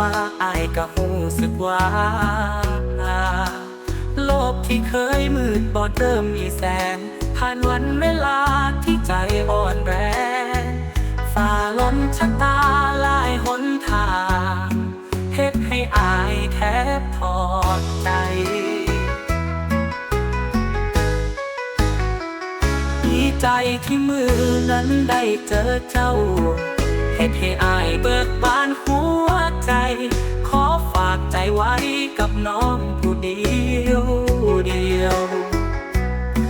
มาอายก็หูสึกว่า โลกที่เคยมืดบอดเริ่มมีแสง ผ่านวันเวลาที่ใจอ่อนแรงฝ่าล้นชะตาลายหนทางเฮ็ดให้อายแทบทอดใจดีใจที่มือนั้นได้เจอเจ้าเฮ็ดให้อายเบิก กับน้องผู้เดียวเดียว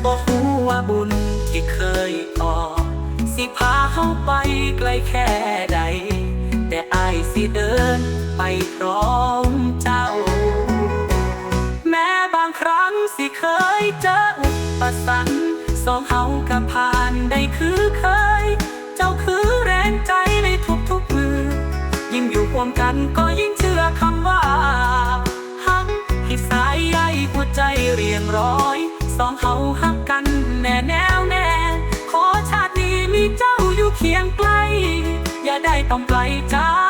บอกหูว่าบุญที่เคยต่อสิพาเข้าไปไกลแค่ใด แต่อายสิเดินไปพร้อมเจ้า แม้บางครั้งสิเคยเจออุปสรรคสองเฮากับผ่านได้คือเคย เจ้าคือแรงใจในทุกๆมือ ยิ่งอยู่ร่วมกันก็ยิ่งเชื่อคำว่า เรียงร้อย สองเฮาหักกันแน่แน่วแน่ ขอชาตินี้มีเจ้าอยู่เคียงใกล้ อย่าได้ต้องไกลจา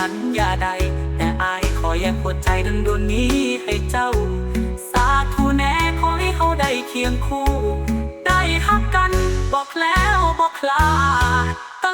สัญญาใด แต่อายขอแยกหัวใจดังดวงนี้ให้เจ้า สาธุแน่ขอให้เขาได้เคียงคู่ ได้ฮักกันบอกแล้วบอกลาดต